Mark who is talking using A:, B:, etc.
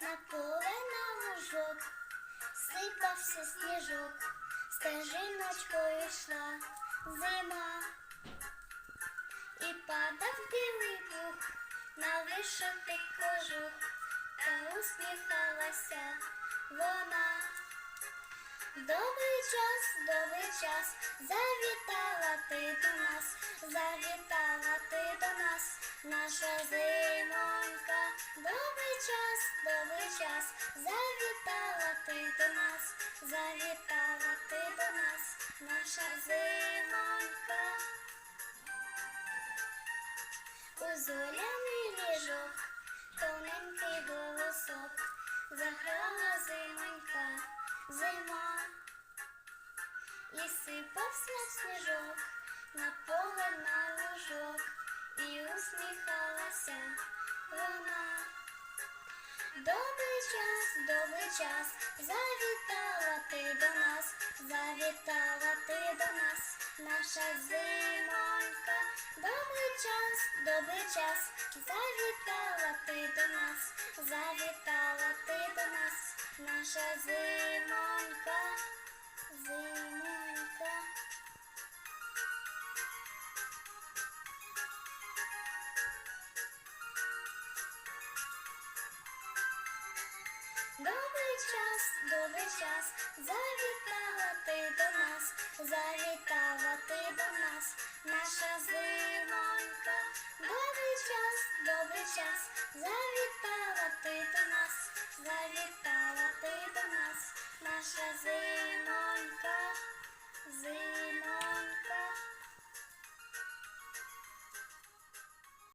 A: на поле на лужок, сипався сніжок, стежиночкою йшла зима. І падав білий пух на вишитий кожух, та усміхалася вона. Добрий час, добрий час, завітала ти до нас, завітала ти до нас, наша зимонька. Час, добрий час, завітала ти до нас, завітала ти до нас, наша зимонька. У зоряний ліжок, тоненький голосок, заграла зимонька, зима, і сипався сніжок на поле на лужок, і усміхалася вона. Добрий час, добрий час, завітала ти до нас, завітала ти до нас, наша зимонька. Добрий час, добрий час, завітала ти до нас, завітала ти до нас, наша зимонька, зимонька. Час, добрий час, завітала ти до нас, завітала ти до нас, наша зимонька. Добрий час, добрий час, завітала ти до нас, завітала ти до нас, наша зимонька.